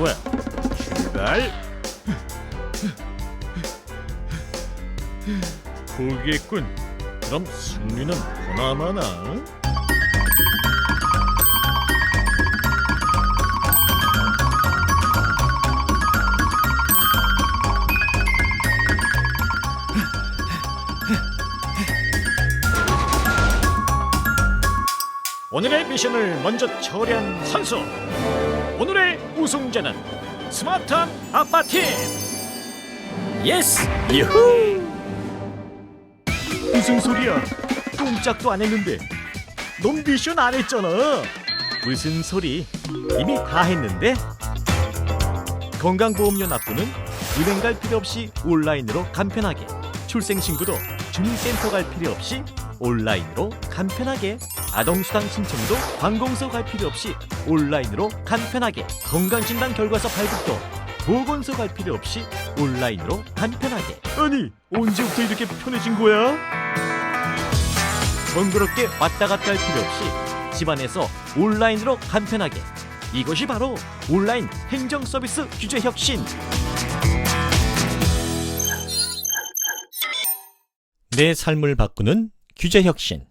좋아. 출발. 포기했군. 그럼 승리는 보나마나. 오늘의 미션을 먼저 처리한 선수. 오늘의 우승자는 스마트한 아빠 팀. 예스! 유후! 무슨 소리야? 꼼짝도 안 했는데. 넌 미션 안 했잖아. 무슨 소리? 이미 다 했는데. 건강보험료 납부는 은행 갈 필요 없이 온라인으로 간편하게. 출생신고도 주민센터 갈 필요 없이 온라인으로 간편하게. 아동수당 신청도 관공서 갈 필요 없이 온라인으로 간편하게. 건강진단 결과서 발급도 보건소 갈 필요 없이 온라인으로 간편하게. 아니 언제부터 이렇게 편해진 거야? 번거롭게 왔다 갔다 할 필요 없이 집안에서 온라인으로 간편하게. 이것이 바로 온라인 행정 서비스 규제 혁신. 내 삶을 바꾸는 규제 혁신.